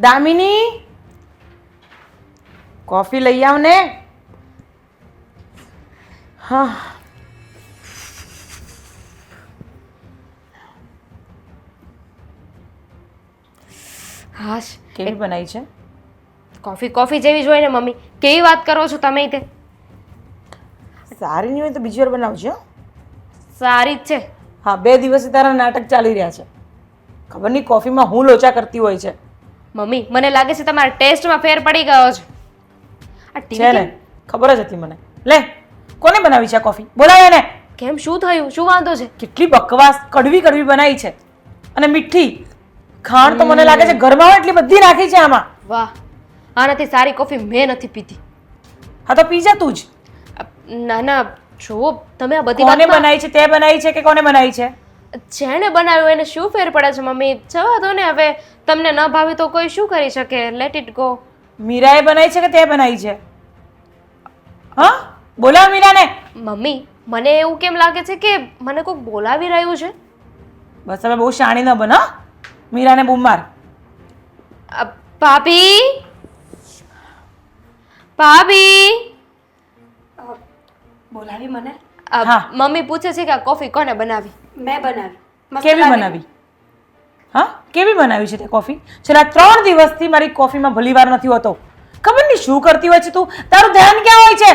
Damini coffee લઈ આવ ને. હા. હાશ. કેવી બનાવી છે? કોફી કોફી જેવી જ હોય ને મમ્મી. કેવી વાત કરો છો તમે તે? સારી નહીં હોય તો બીજી વાર બનાવજો સારી જ છે. હા બે દિવસથી તારા નાટક ચાલી રહ્યા છે. ખબર નહીં કોફીમાં હું લોચા કરતી હોય છે. મમ્મી મને લાગે છે તમારા ટેસ્ટમાં ફેર પડી ગયો છે. આ છે ટીવી ખબર જ હતી મને. લે કોને બનાવી છે આ કોફી? બોલાવે ને કેમ શું થયું? શું વાંધો છે? કેટલી બકવાસ કડવી કડવી બનાવી છે. અને મીઠી. ખાંડ તો મને લાગે છે ઘરમાં હોય એટલી બધી રાખી છે આમાં. વાહ આનાથી સારી કોફી મેં નથી પીધી. હા તો પી જા તું જ. અ, ના ના જુઓ તમે આ બધી કોને વાતમાં બનાવી છે તે બનાવી છે કે કોને બનાવી છે? જેણે બનાવ્યું એને શું ફેર પડે છે મમ્મી? જવા દો ને હવે. તમને ન ભાવે તો કોઈ શું કરી શકે? લેટ ઇટ ગો મીરાએ બનાવી છે કે તે બનાવી છે? હા? બોલાવ મીરાને. મમ્મી મને એવું કેમ લાગે છે કે મને કોઈક બોલાવી રહ્યું છે? બસ હવે બહુ શાણી ન બનો મીરાને બૂમ માર. અ, ભાભી? ભાભી? બોલાવી મને. મમ્મી પૂછે છે કે આ કોફી કોને બનાવી? મેં બનાવી. કેવી બનાવી? હા? કેવી બનાવી છે તે કોફી? છેલ્લા ત્રણ દિવસથી મારી કોફીમાં ભલીવાર નથી હોતો. ખબર નહીં શું કરતી હોય છે તું? તારું ધ્યાન ક્યાં હોય છે?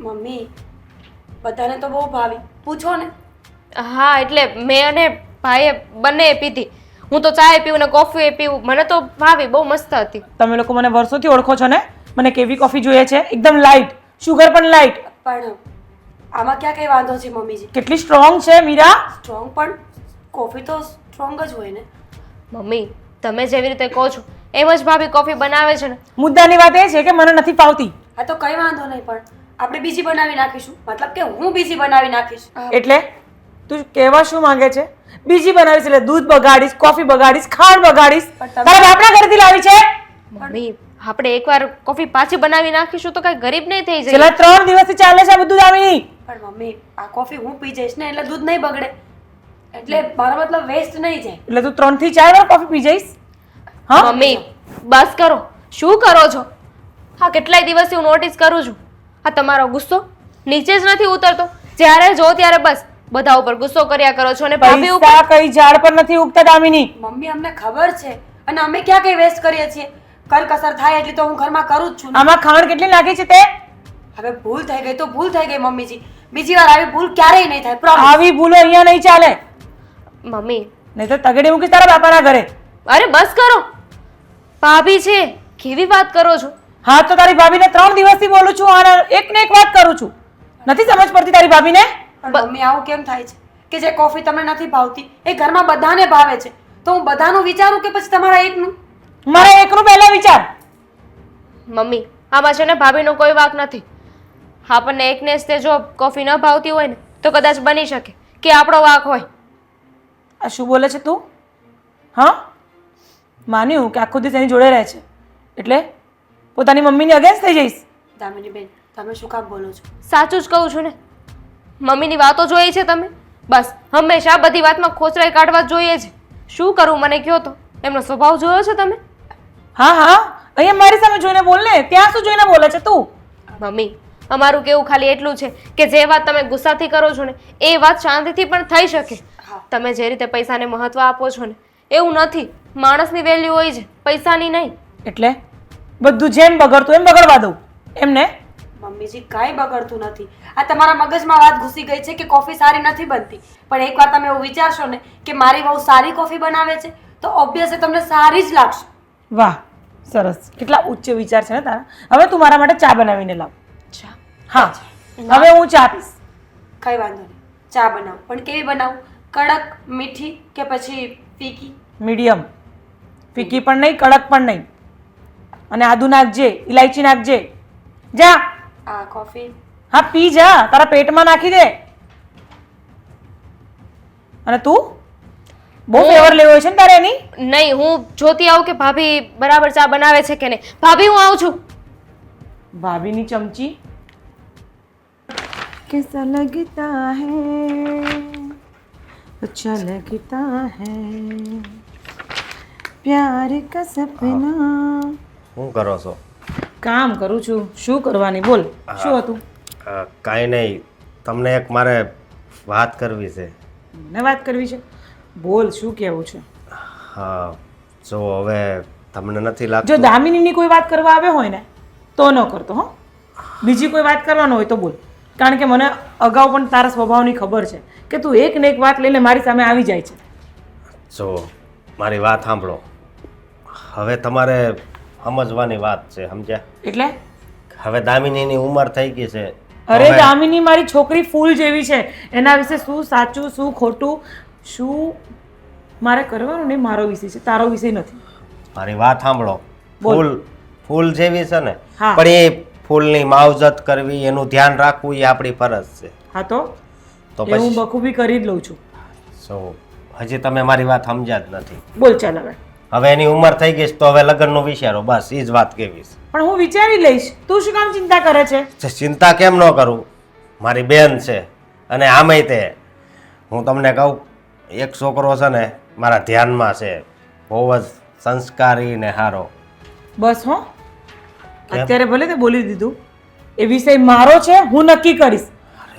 મમ્મી બધાને તો બહુ ભાવી. પૂછો ને. હા એટલે મેં અને ભાઈએ બંને પીધી. હું તો ચાય પીવું ને કોફી પીવું મને તો ભાવી બહુ મસ્ત હતી. તમે લોકો મને વર્ષોથી ઓળખો છો ને? મને કેવી કોફી જોઈએ છે? એકદમ લાઇટ શુગર પણ લાઇટ પણ આમાં ક્યાં કઈ વાંધો છે મમ્મીજી? કેટલી સ્ટ્રોંગ છે મીરા? સ્ટ્રોંગ પણ કોફી તો સ્ટ્રોંગ જ હોય ને. મમ્મી તમે જેવી રીતે કહો છો એમ જ ભાભી કોફી બનાવે છે ને. મુદ્દાની વાત એ છે કે મને નથી ફાવતી. હા તો કઈ વાંધો નહીં પણ આપણે બીજી બનાવી નાખીશું. મતલબ કે હું બીજી બનાવી નાખીશ. એટલે તું કહેવા શું માંગે છે? બીજી બનાવીશ એટલે દૂધ બગાડીશ કોફી બગાડીશ ખાંડ બગાડીશ. તારા બાપના ઘરેથી લાવી છે? મમ્મી આપણે એકવાર કોફી પાછી બનાવી નાખીશું તો કઈ ગરીબ નહીં થઈ જાય છેલ્લા ત્રણ દિવસથી ચાલે છે આ બધું દામિની પણ મમ્મી આ કોફી હું પી જઈશ ને એટલે દૂધ નહીં બગડે. એટલે મારો મતલબ વેસ્ટ નહીં જાય. એટલે તું ત્રણથી ચાર વાર કોફી પી જઈશ? હા? મમ્મી બસ કરો. શું કરો છો? હા કેટલાય દિવસથી હું નોટિસ કરું છું. આ તમારો ગુસ્સો નીચે જ નથી ઉતરતો. જ્યારે જો ત્યારે બસ બધા ઉપર ગુસ્સો કર્યા કરો છો અને ભાભી ઉપર કઈ ઝાડ પર નથી ઉગતા દામિની. મમ્મી અમને ખબર છે અને અમે ક્યાં કઈ વેસ્ટ કરીએ છીએ? કરકસર થાય એટલી તો હું ઘરમાં કરું જ છું ને. આમાં ખાંડ કેટલી નાખી છે તે? હવે ભૂલ થઈ ગઈ તો ભૂલ થઈ ગઈ મમ્મીજી. બીજી વાર આવી ભૂલ ક્યારેય નહીં થાય પ્રોમિસ આવી ભૂલો અહીંયા નહીં ચાલે. મમ્મી. નહીં તો તગડી મૂકીશ તારા બાપાના ઘરે. અરે બસ કરો. ભાભી છે કેવી વાત કરો છો? હા તો તારી ભાભીને ત્રણ દિવસથી બોલું છું અને એક ને એક વાત કરું છું. નથી સમજ પડતી તારી ભાભીને? પણ મમ્મી આવું કેમ થાય છે? કે જે કોફી તમને નથી ભાવતી એ ઘરમાં બધાને ભાવે છે. તો હું બધાનું વિચારું કે પછી તમારા એકનું? મારે એકનું પહેલા વિચાર. મમ્મી આમાં છે ને ભાભીનો કોઈ વાક નથી. આપણને એકને જ તે જો કોફી ન ભાવતી હોય ને તો કદાચ બની શકે કે આપણો વાક હોય. આ શું બોલે છે તું? હા? માન્યું કે આખો દિવસ એની જોડે રહે છે. એટલે પોતાની મમ્મીની અગેન્સ્ટ થઈ જઈશ. દામિની બેન તમે શું કામ બોલો છો? સાચું જ કહું છું ને. મમ્મીની વાતો જોઈ છે તમે? બસ હંમેશા બધી વાતમાં ખોચરાઈ કાઢવા જોઈએ છે. શું કરું મને કહો તો? એમનો સ્વભાવ જોયો છે તમે? હા હા. અહીંયા મારી સામે જોઈને બોલ ને. ત્યાં શું જોઈને બોલે છે તું? મમ્મી અમારું કેવું ખાલી એટલું છે કે જે વાત તમે ગુસ્સાથી કરો છો ને એ વાત શાંતિથી પણ થઈ શકે. તમે જે રીતે પૈસાને મહત્વ આપો છો ને એવું નથી. માણસની વેલ્યુ હોય છે પૈસાની નહીં. એટલે? બધું જેમ બગડતું એમ બગડવા દઉં. એમને મમ્મીજી કાંઈ બગડતું નથી. આ તમારા મગજમાં વાત ઘૂસી ગઈ છે કે કોફી સારી નથી બનતી. પણ એકવાર તમે એવું વિચારશો ને કે મારી બહુ સારી કોફી બનાવે છે તો ઓબ્વિયસલી તમને સારી જ લાગશે. વાહ સરસ. કેટલા ઉચ્ચ વિચાર છે ને તારા. હવે તું મારા માટે ચા બનાવીને લાવ. ચા? હા. હવે હું ચા પીશ. કઈ વાંધો નહીં. ચા બનાવું. પણ કેવી બનાવું? કડક મીઠી કે પછી ફીકી? મીડિયમ. ફીકી પણ નહીં કડક પણ નહીં. અને આદુ નાખજે ઇલાયચી નાખજે જા. આ કોફી? હા પી જા. તારા પેટમાં નાખી દે. અને તું? બહુ ફેવર લેવો છે ને તારે એની? નહીં હું જોતી આવું કે ભાભી બરાબર ચા બનાવે છે કે નહીં. ભાભી હું આવું છું. ભાભીની ચમચી. કેસા લગતા હે? અચ્છા લગતા હે? પ્યાર કા સપના હું કરો છો? કામ કરું છું. શું કરવાની? બોલ શું હતું? કાંઈ નહીં. તમને એક મારે વાત કરવી છે. મને વાત કરવી છે? બોલ શું કહેવું છે? હા જો હવે તમને નથી જો દામિનીની કોઈ વાત કરવા આવે હોય ને તો ન કરતો હો. બીજી કોઈ વાત કરવાનો હોય તો બોલ. કારણ કે મને અગાઉ પણ તારા સ્વભાવની ખબર છે કે તું એક ને એક વાત લઈને મારી સામે આવી જાય છે. જો મારી વાત સાંભળો. હવે તમારે સમજવાની વાત છે સમજ્યા? એટલે? હવે દામિનીની ઉંમર થઈ ગઈ છે. અરે દામિની મારી છોકરી ફૂલ જેવી છે. એના વિશે શું સાચું શું ખોટું? શું મારે કરવાનું ને મારો વિષય છે? તારો વિષય નથી. મારી વાત સાંભળો. ફૂલ ફૂલ જેવી છે ને. પણ એ ફૂલની માવજત કરવી એનું ધ્યાન રાખવું એ આપણી ફરજ છે. હા તો? તો હું બખૂબી કરી જ લઉં છું. સો હજી તમે મારી વાત સમજ્યા જ નથી. બોલ ચાલ હવે. હવે એની ઉંમર થઈ ગઈ તો હવે લગ્નનો વિચારો બસ એ જ વાત કેવી પણ હું વિચારી લઈશ. તું શું કામ ચિંતા કરે છે? ચિંતા કેમ ન કરું? મારી બેન છે અને આમે તે. હું તમને કહું એક છોકરો છે ને મારા ધ્યાનમાં છે. બહુ જ સંસ્કારી ને સારો બસ હો. અત્યારે ભલે તે બોલી દીધું. એ વિષય મારો છે હું નક્કી કરીશ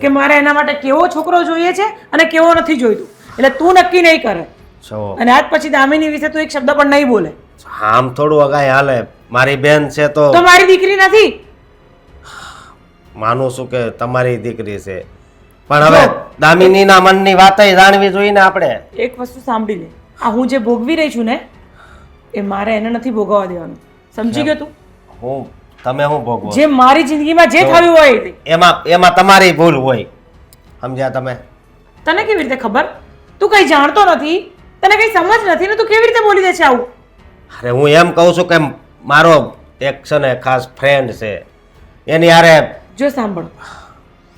કે મારે એના માટે કેવો છોકરો જોઈએ છે અને કેવો નથી જોઈતું. એટલે તું નક્કી નહીં કરે. અને આજ પછી દામિની વિશે તું એક શબ્દ પણ નહીં બોલે. આમ થોડું અગાય હાલે. મારી બેન છે તો તો મારી દીકરી નથી. માનું છું કે તમારી દીકરી છે. પણ હવે. દામિનીના મનની વાત જાણવી જોઈએ ને આપણે. એક વસ્તુ સાંભળી લે. આ હું જે ભોગવી રહી છું ને એ મારે એને નથી ભોગવવા દેવાનું. સમજી ગયો તું? હું તમે હું ભોગવો? જે મારી જિંદગીમાં જે થયું હોય તે. એમાં એમાં તમારી ભૂલ હોય. સમજ્યા તમે? તને કેવી રીતે ખબર? તું કઈ જાણતો નથી તને કઈ સમજ નથી ને તું કેવી રીતે બોલી દે છે આવું? અરે હું એમ કહું છું કે મારો એક છે ને ખાસ ફ્રેન્ડ છે. એની હારે જો સાંભળ.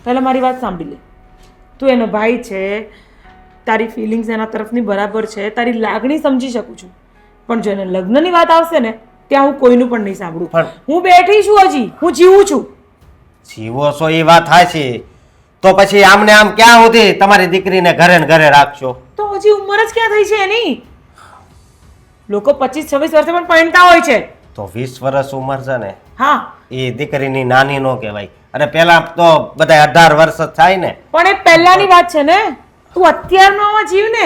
પહેલા મારી વાત સાંભળી લે. તું એનો ભાઈ છે તારી ફિલિંગ્સ એના તરફની બરાબર છે તારી લાગણી સમજી શકું છું. પણ જો એને લગ્નની વાત આવશે ને ત્યાં હું કોઈનું પણ નહીં સાંભળું. પણ- હું બેઠી છું હજી હું જીવું છું. જીવો છો એ વાત હાચી તો પછી આમને આમ ક્યાં સુધી તમારી દીકરીને ઘરે ને ઘરે રાખશો? તો હજી ઉંમર જ ક્યાં થઈ છે એની? લોકો પચીસ છવ્વીસ વર્ષે પણ પહેણતા હોય છે. તો વીસ વર્ષ ઉંમર છે ને. હા. એ દીકરીની નાની નો કહેવાય. અને પેલા તો બધા અઢાર વર્ષ જ થાય ને. પણ એ પહેલાની વાત છે ને? તું અત્યારનો આમાં જીવ ને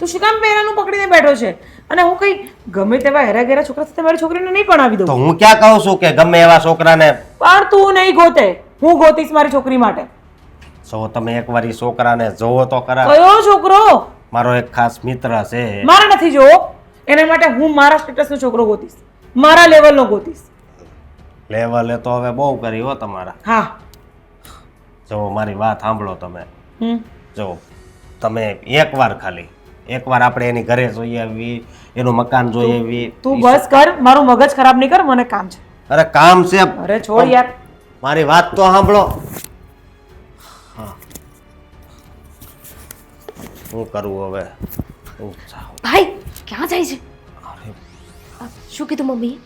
તું શું કામ પહેલાનું પકડીને બેઠો છે? અને હું કઈ ગમે તેવા હેરા ઘેરા છોકરા સાથે મારી છોકરીને નહીં ભણાવી તો દઉં હું ક્યાં કહું છું કે ગમે એવા છોકરાને? પણ તું નહીં ગોતે. હું ગોતીશ મારી છોકરી માટે. જો તમે એકવાર ઈ છોકરાને જોવો તો ખરા. કયો છોકરો? મારો એક ખાસ મિત્ર છે. મારે નથી જોવો. એના માટે હું મારા સ્ટેટસનો છોકરો ગોતીશ. મારા લેવલનો ગોતીશ. લેવલે તો હવે બહુ કરી હો તમારા. હા. જો મારી વાત સાંભળો તમે. હમ. જો તમે એકવાર ખાલી એકવાર આપણે એની ઘરે જોઈ આવી એનું મકાન જોઈ આવી તું બસ કર મારું મગજ ખરાબ નહીં કર મને કામ છે. અરે કામ છે. અરે છોડ યાર. મારી વાત તો સાંભળો. હા. શું કરવું હવે? ભાઈ ક્યાં જાય છે? અરે, શું કીધું મમ્મી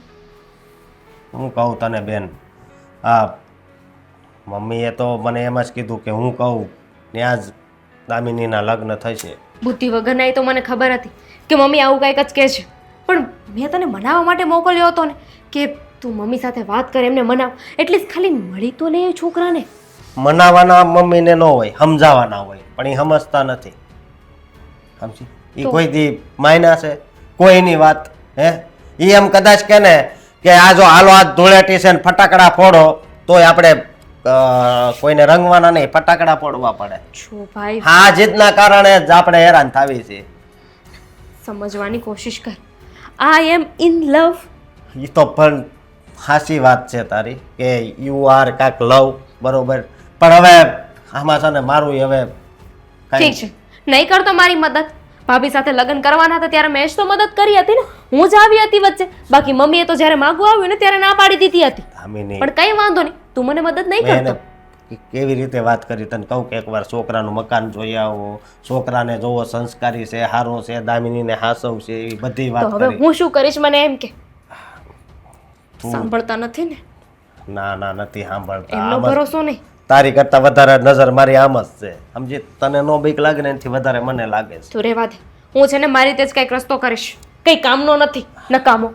હું કહું તને બેન હા મમ્મીએ તો મને એમ જ કીધું કે હું કહું ત્યાં જ દામિનીના લગ્ન થશે. બુદ્ધિ વગરના એ તો મને ખબર હતી કે મમ્મી આવું કંઈક જ કહે છે. પણ મેં તને મનાવવા માટે મોકલ્યો હતો ને કે તું મમ્મી સાથે વાત કર એમને મનાવ. એટલીસ્ટ ખાલી મળી તો લે એ છોકરાને. મનાવાના મમ્મીને ન હોય સમજાવવાના હોય પણ એ સમજતા નથી. સમજી? એ કોઈ દી માયના છે કોઈની વાત હે? એ એમ કદાચ કે ને કે આ જો હાલો હાથ ધૂળેટી છે ને ફટાકડા ફોડો તોય આપણે કોઈને રંગવાના નહીં ફટાકડા ફોડવા પડે. છો ભાઈ. હા જીતના કારણે જ આપણે હેરાન થાવી છે સમજવાની કોશિશ કર. આઈ એમ ઇન લવ એ તો પણ હાસી વાત છે તારી કે યુ આર કાક લવ બરોબર. પણ હવે આમાં છે ને મારું હવે ઠીક છે. નહીં કરતો મારી મદદ. ભાભી સાથે લગ્ન કરવાના હતા ત્યારે મેં જ તો મદદ કરી હતી ને. હું જ આવી હતી વચ્ચે. બાકી મમ્મીએ તો જ્યારે માગવા આવ્યું ને ત્યારે ના પાડી દીધી હતી. પણ કઈ વાંધો નહીં. તું મને મદદ નહીં મેં એને કરતો કેવી રીતે વાત કરી? તને કહું કે એકવાર છોકરાનું મકાન જોઈ આવો. છોકરાને જોવો સંસ્કારી છે હારો છે દામિનીને હાસવ છે એવી બધી તો વાત હવે કરી. હું શું કરીશ મને એમ કે? તું- સાંભળતા નથી ને? ના ના નથી સાંભળતા. એમનો આમ જ ભરોસો નહીં. તારી કરતા વધારે નજર મારી આમ જ છે. સમજી? તને નો બીક લાગે ને એનાથી વધારે મને લાગે છે. તું રહેવા દે. હું છે ને મારી રીતે જ કંઈક રસ્તો કરીશ. કઈ કામનો નથી નકામો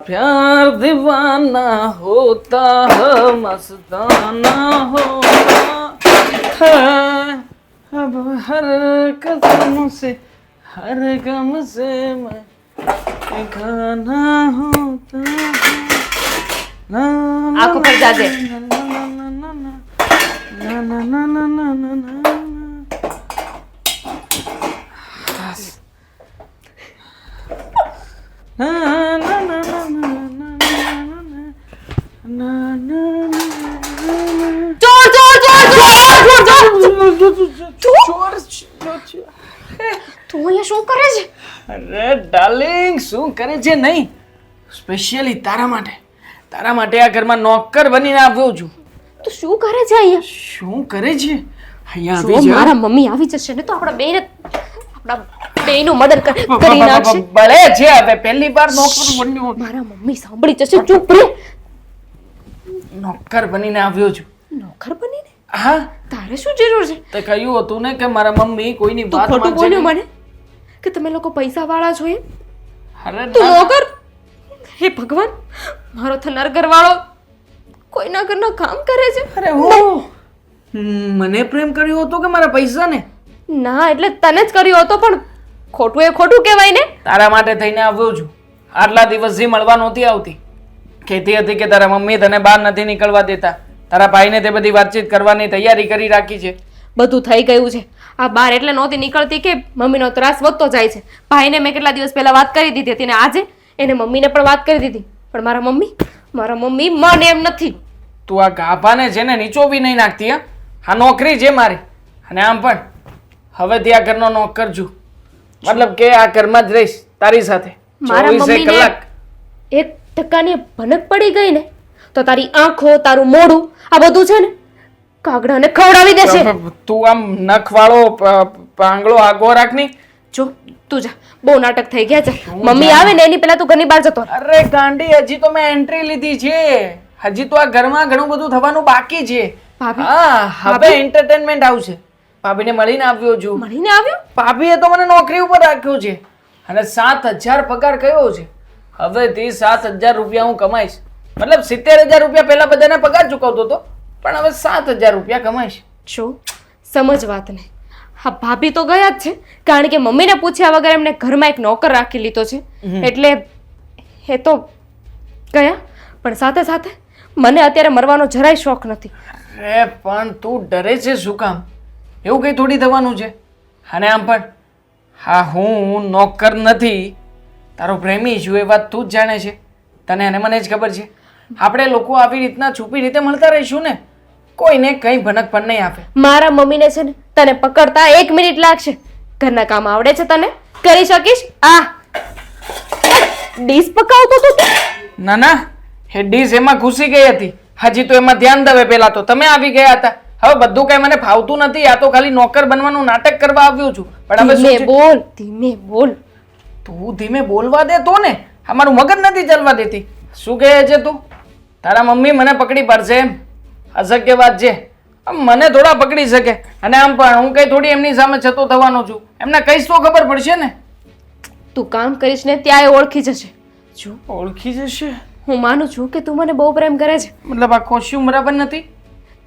प्यार दीवाना होता है मस्ताना होता है अब हर कदम से हर गम से मैं गाना होता है ना ना આંખો પર જાજે ना ना ना ना ना ना ना ना ना ना તું અહીંયા શું કરે છે? અરે ડાર્લિંગ શું કરે છે નહીં? સ્પેશિયલી તારા માટે. તારા માટે આ ઘરમાં નોકર બનીને આવ્યો છું. તું શું કરે છે અહીંયા? શું કરે છે? અહીંયા આવી મારા મમ્મી આવી જશે ને તો આપણા બેને આપણા બેયનું મર્ડર કરી નાખશે. ભલે છે હવે પહેલી વાર નોકર બન્યો મારા મમ્મી સાંભળી જશે ચૂપ રે નોકર બનીને આવ્યો છું. નોકર બનીને? હા. તારે શું જરૂર છે? તે કહ્યું હતું ને કે મારા મમ્મી કોઈની વાત ખોટું બોલ્યો મને? કે તમે લોકો પૈસા વાળા છો એમ? અરે તું નોકર? હે ભગવાન મારો થનાર ઘરવાળો કોઈના ઘરના કામ કરે છે. અરે હું. મને પ્રેમ કર્યો હતો કે મારા પૈસા ને ના એટલે તને જ કર્યો હતો પણ ખોટું એ ખોટું કહેવાય ને? તારા માટે થઈને આવ્યો છું. આટલા દિવસથી મળવા નહોતી આવતી. કહેતી હતી કે તારા મમ્મી તને બહાર નથી નીકળવા દેતા. તારા ભાઈને તે બધી વાતચીત કરવાની તૈયારી કરી રાખી છે. બધું થઈ ગયું છે. આ બાર એટલે નહોતી નીકળતી કે મમ્મીનો ત્રાસ વધતો જાય છે. ભાઈને મેં કેટલા દિવસ પહેલા વાત કરી દીધી હતી ને આજે એને મમ્મીને પણ વાત કરી દીધી. પણ મારા મમ્મી મારા મમ્મી મને એમ નથી. તું આ ગાભાને છે ને નીચોવી નહીં નાખતી હા? આ નોકરી છે મારી. અને આમ પણ. હવેથી આ ઘરનો નોકર છું મતલબ કે આ ઘરમાં જ રહીશ તારી સાથે. મારા 24 મમ્મીને કલાક. એક ટકાની ભનક પડી ગઈ ને તો તારી આંખો તારું મોઢું આ બધું છે ને કાગડાને ખવડાવી દેશે. તું આમ નખવાળો પ- પાંગળો આગો રાખની. જો તું જા. બહુ નાટક થઈ ગયા છે. મમ્મી આવે ને એની પહેલા તું ઘરની બહાર જતો રહે. અરે ગાંડી હજી તો મેં એન્ટ્રી લીધી છે. હજી તો આ ઘરમાં ઘણું બધું થવાનું બાકી છે. ભાભી? હા હવે એન્ટરટેનમેન્ટ આવશે. ભાભીને મળીને આવ્યો છું. મળીને આવ્યો? ભાભીએ તો મને નોકરી ઉપર રાખ્યો છે. અને સાત હજાર પગાર કયો છે? હવેથી સાત હજાર રૂપિયા હું કમાઈશ. મતલબ સિત્તેર હજાર રૂપિયા પહેલા બધાને પગાર ચૂકવતો હતો પણ હવે સાત હજાર રૂપિયા કમાઈશ. જો સમજ વાતને. હા ભાભી તો ગયા જ છે કારણ કે મમ્મીને પૂછ્યા વગર એમને ઘરમાં એક નોકર રાખી લીધો છે. એટલે એ તો ગયા પણ સાથે સાથે મને અત્યારે મરવાનો જરાય શોખ નથી. અરે પણ તું ડરે છે શું કામ? એવું કંઈ થોડી થવાનું છે? અને આમ પણ? હા હું નોકર નથી. તારો પ્રેમી છું એ વાત તું જ જાણે છે. તને અને મને જ ખબર છે. આપણે લોકો આવી રીતના છુપી રીતે મળતા રહીશું ને? કોઈને કંઈ ભનક પણ નહીં આપે. મારા મમ્મીને છે ને તને પકડતા એક મિનિટ લાગશે. ઘરના કામ આવડે છે તને? કરી શકીશ? આ. ડીશ પકાવતો તો? ના ના એ ડીશ એમાં ઘૂસી ગઈ હતી. હજી તો એમાં ધ્યાન દવે પેલા તો. તમે આવી ગયા હતા. હવે બધું કઈ મને ફાવતું નથી આ તો ખાલી નોકર બનવાનું નાટક કરવા આવ્યો છું. પણ હવે શું ધીમે છે? બોલ ધીમે બોલ. તું ધીમે બોલવા દે તો ને આ મારું મગજ નથી ચાલવા દેતી. શું કહે છે તું? તારા મમ્મી મને પકડી પાડશે એમ. અશક્ય વાત છે. આમ મને થોડા પકડી શકે. અને આમ પણ હું કઈ થોડી એમની સામે છતો થવાનો છું. એમને કહીશ તો ખબર પડશે ને. તું કામ કરીશ ને ત્યાં એ ઓળખી જશે. જો ઓળખી જશે? હું માનું છું કે તું મને બહુ પ્રેમ કરે છે. મતલબ આ કોસ્ચ્યુમ બરાબર નથી?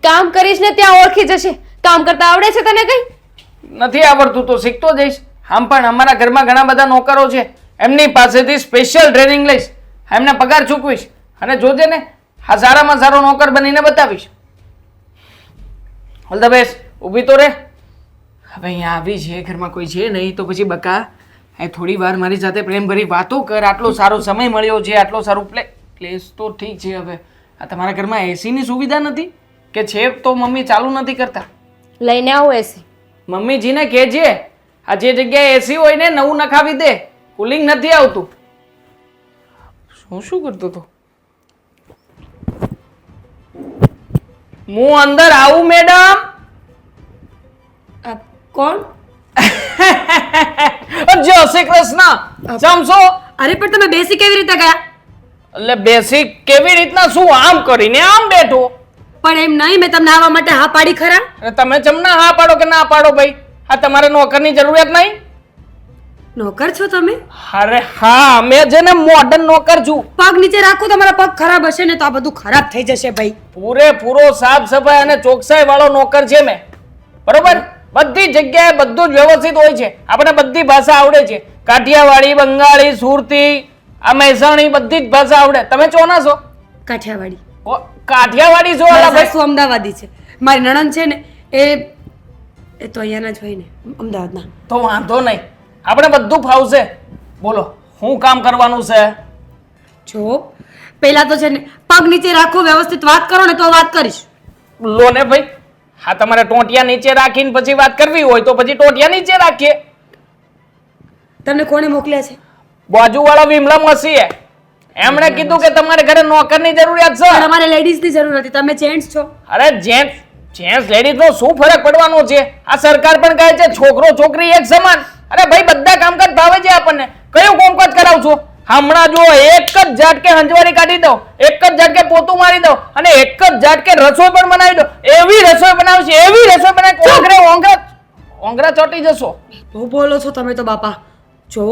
કામ કરીશ ને ત્યાં ઓળખી જશે. કામ કરતા આવડે છે તને કઈ? નથી આવડતું તો શીખતો જઈશ. આમ પણ અમારા ઘરમાં ઘણા બધા નોકરો છે. એમની પાસેથી સ્પેશિયલ ટ્રેનિંગ લઈશ. એમને પગાર ચૂકવીશ. અને જોજે ને, આ સારામાં સારો નોકર બનીને બતાવીશ. ઓલ ધ બેસ્ટ ઊભી તો રે. હવે અહીંયા આવી છે, ઘરમાં કોઈ છે નહીં, તો પછી બકા એ થોડી વાર મારી સાથે પ્રેમ ભરી વાતો કર. આટલો સારો સમય મળ્યો છે, આટલો સારો પ્લે પ્લેસ તો ઠીક છે હવે. આ તમારા ઘરમાં એસીની સુવિધા નથી? કે છે તો મમ્મી ચાલુ નથી કરતા? લઈને આવો એસી મમ્મીજીને કહેજે આ જે જગ્યાએ એસી હોય ને નવું નખાવી દે કુલિંગ નથી આવતું. શું શું કરતો તો? હું અંદર આવું મેડમ? કોણ? જય શ્રી કૃષ્ણ. જમશો અરે પણ તમે બેસી કેવી રીતે ગયા? એટલે બેસી કેવી રીતના શું આમ કરીને આમ બેઠો? પણ એમ નહીં મેં તમને આવવા માટે હા પાડી ખરા? અને તમે જમના હા પાડો કે ના પાડો ભાઈ? આ તમારે નોકરની જરૂરિયાત નહીં? નોકર છો તમે? અરે હા મેં છે ને મોડર્ન નોકર છું. પગ નીચે રાખો તમારા પગ ખરાબ હશે ને તો આ બધું ખરાબ થઈ જશે ભાઈ. પૂરેપૂરો સાફ સફાઈ અને ચોકસાઈ વાળો નોકર છે મેં. બરોબર? બધી જગ્યાએ બધું જ વ્યવસ્થિત હોય છે. આપણે બધી ભાષા આવડે છે. કાઠિયાવાડી બંગાળી સુરતી આ મહેસાણી બધી જ ભાષા આવડે. તમે ચોના છો? કાઠિયાવાડી. કાઠિયાવાડી જો મારા ભાઈ. સાસુ અમદાવાદી છે. મારી નણંદ છે ને એ એ તો અહીંયાના જ હોય ને અમદાવાદના. તો વાંધો નહીં. આપણે બધું ફાવશે. બોલો શું કામ કરવાનું છે? જો પહેલા તો છે ને પગ નીચે રાખો વ્યવસ્થિત વાત કરો ને તો વાત કરીશ. લો ને ભાઈ હા તમારે ટોટિયા નીચે રાખીને પછી વાત કરવી હોય તો પછી ટોટિયા નીચે રાખીએ. તમને કોણે મોકલ્યા છે? બાજુવાળા વિમલા મસીએ. એમણે કીધું કે તમારે ઘરે નોકરની જરૂરિયાત છે. અમારે લેડીઝની જરૂર નથી તમે જેન્ટ્સ છો. અરે જેન્ટ્સ જેન્ટ્સ લેડીઝ નો શું ફરક પડવાનો છે? આ સરકાર પણ કહે છે છોકરો છોકરી એક સમાન. અરે ભાઈ બધા કામકાજ ભાવે છે આપણને. કયું કામકાજ કરાવશો હમણાં જો એક જ ઝાટકે હંજવારી કાઢી દો એક જ ઝાટકે પોતું મારી દો અને એક જ ઝાટકે રસોઈ પણ બનાવી દો એવી રસોઈ બનાવશે એવી રસોઈ બનાવી ઓંગરે ઓંગરા ઓંગરા ચોટી જશો. બહુ બોલો છો તમે તો બાપા. જો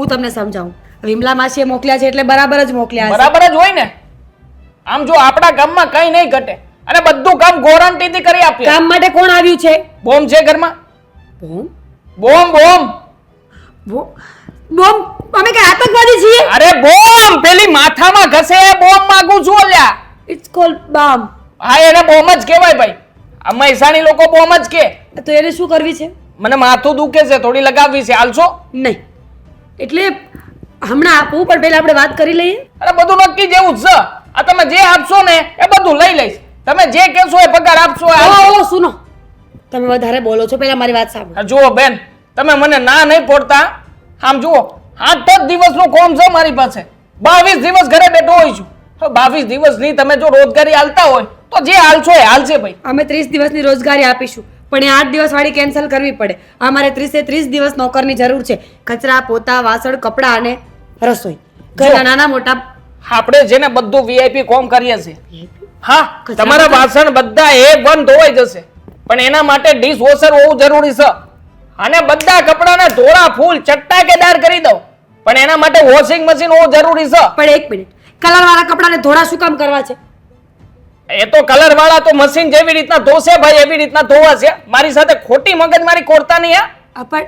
હું તમને સમજાવું. વિમલા માસીએ મોકલ્યા છે એટલે બરાબર જ મોકલ્યા. બરાબર જ હોય ને? આમ જો આપણા ગામમાં કઈ નહીં ઘટે. અને બધું કામ ગોરંટીથી કરી આપ્યું કામ માટે કોણ આવ્યું છે? બોમ્બ છે ઘરમાં? Bomb bomb bomb. Bomb? Bomb અમે કઈ આતંકવાદી છીએ? અરે બોમ્બ! પેલી માથામાં ઘસે બોમ્બ માંગુ છું અલ્યા. ઇટ્સ કોલ બામ હા એને બોમ્બ જ કહેવાય ભાઈ. આ મહેસાણી લોકો બોમ્બ જ કે તો એને શું કરવી છે? મને માથું દુખે છે થોડી લગાવવી છે. હાલશો? નહીં. એટલે હમણાં આપવું પણ પહેલા આપણે વાત કરી લઈએ. અરે બધું નક્કી જેવું જ છે. આ તમે જે આપશો ને એ બધું લઈ લઈશ. તમે જે કહેશો એ પગાર આપશો એ. ઓ સુનો. તમે વધારે બોલો છો પહેલા મારી વાત સાંભળો. આ જુઓ બેન તમે મને ના નહીં પડતા આમ જુઓ આઠ જ દિવસનું કોમ છે મારી પાસે. બાવીસ દિવસ ઘરે બેઠો હોય છું. હવે બાવીસ દિવસની તમે જો રોજગારી હાલતા હોય તો જે હાલશો એ હાલશે ભાઈ. અમે ત્રીસ દિવસની રોજગારી આપીશું. પણ એ આઠ દિવસ વાળી કેન્સલ કરવી પડે. અમારે ત્રીસે ત્રીસ દિવસ નોકરની જરૂર છે. કચરા પોતા વાસણ કપડાં અને રસોઈ. ઘરના નાના મોટા આપણે જેને બધું વીઆઈપી કોમ કરીએ છીએ. હા તમારા વાસણ બધા એ બંધ ધોવાઈ જશે. પણ એના માટે ડીશ વોશર હોવું જરૂરી છે. અને બધા કપડાને ધોળા ફૂલ ચટ્ટાકેદાર કરી દો પણ એના માટે વોશિંગ મશીન હોવું જરૂરી છે. પણ એક મિનિટ. કલર વાળા કપડાને ધોળા શું કામ કરવા છે? એ તો કલર વાળા તો મશીન જેવી રીતના ધોશે ભાઈ એવી રીતના ધોવા છે. મારી સાથે ખોટી મગજ મારી કોરતા નહીં હા. આ પણ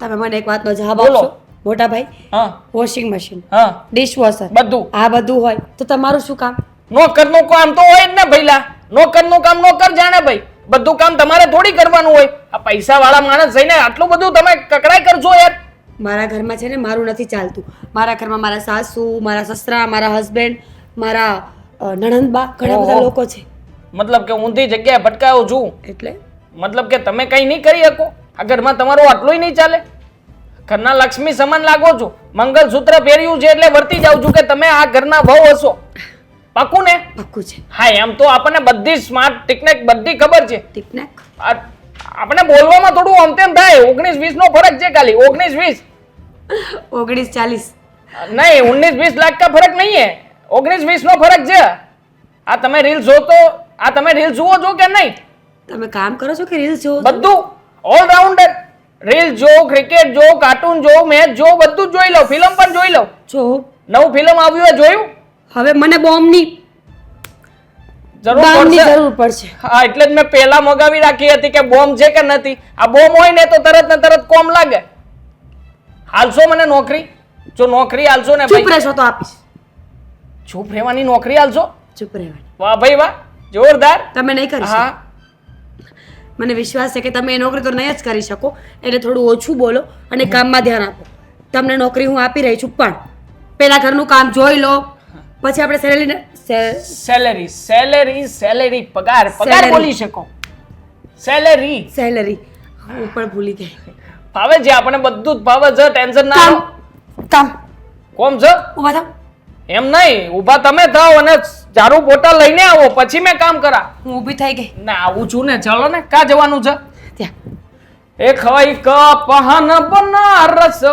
તમે મને એક વાતનો જવાબ બોલો. આપશો મોટા ભાઈ? હા. વોશિંગ મશીન હા. ડિશવોશર બધું. આ બધું હોય તો તમારું શું કામ? નોકરનું કામ તો હોય જ ને ભઈલા. નોકરનું કામ નોકર જાણે ભાઈ. બધું કામ તમારે થોડી કરવાનું હોય. આ પૈસા વાળા માણસ જઈને આટલું બધું તમે કકડાઈ કરજો યાર. મારા ઘરમાં છે ને મારું નથી ચાલતું. મારા ઘરમાં મારા સાસુ મારા સસરા મારા હસબન્ડ મારા નણંદબા ઘણા બધા ઓહો. લોકો છે. મતલબ કે ઊંધી જગ્યાએ ભટકાયો છું. એટલે? મતલબ કે તમે કંઈ નહીં કરી શકો. આ ઘરમાં તમારું આટલું નહીં ચાલે. ઘરના લક્ષ્મી સમાન લાગો છો. મંગલસૂત્ર પહેર્યું છે એટલે વર્તી જાઉં છું કે તમે આ ઘરના વહુ હશો. પાકું ને? પાક્કું છે. હા એમ તો આપણને બધી સ્માર્ટ ટેકનિક બધી ખબર છે. ટીકનેક? આ- આપણે બોલવામાં થોડું આમ તેમ થાય. ઓગણીસ વીસ નો ફરક છે ખાલી. ઓગણીસ વીસ ઓગણીસ ચાલીસ. નહીં ઓગણીસ વીસ લાખ કા ફરક નહીં હે. ઓગણીસ વીસ નો ફરક છે. આ તમે રીલ જોતો આ તમે રીલ જુઓ છો કે નહીં? તમે કામ કરો છો કે રીલ જોવો બધું ઓલરાઉન્ડર રીલ જો ક્રિકેટ જો કાર્ટૂન જો મેચ જો બધું જોઈ લો ફિલ્મ પણ જોઈ લો જો. નવું ફિલ્મ આવ્યું હોય જોયું? હવે મને બોમ્બની જરૂર પડશે. હા એટલે જ મેં પહેલા મગાવી રાખી હતી કે બોમ્બ છે કે નથી. આ બોમ્બ હોય ને તો તરત ને તરત કોમ લાગે. હાલશો મને નોકરી? જો નોકરી હાલશો ને ચૂપ રહેશો તો આપીશ. ચૂપ રહેવાની નોકરી આલશો ચૂપ રહેવાની. વાહ ભાઈ વાહ જોરદાર. તમે નહીં કરી હા. મને વિશ્વાસ છે કે તમે એ નોકરી તો નહીં જ કરી શકો એટલે થોડું ઓછું બોલો અને કામમાં ધ્યાન આપો. તમને નોકરી હું આપી રહી છું પણ પેલા ઘરનું કામ જોઈ લો. પછી આપણે સેલેરી સેલેરી સેલેરી સેલેરી પગાર પગાર. બોલી શકો. સેલેરી સેલરી હું પણ ભૂલી ગઈ. ભાવે છે આપણે બધું જ ભાવે છે ટેન્શન ના કામ કામ. કોમ છે? ઊભા થાવ. એમ નહીં ઊભા તમે થાવ અને ચારું પોતા લઈને આવો પછી મેં કામ કરા. હું ઊભી થઈ ગઈ. ના આવું છું ને ચાલો ને કા જવાનું છે? ત્યાં. એ ખવાઈ કપ હન બનારસ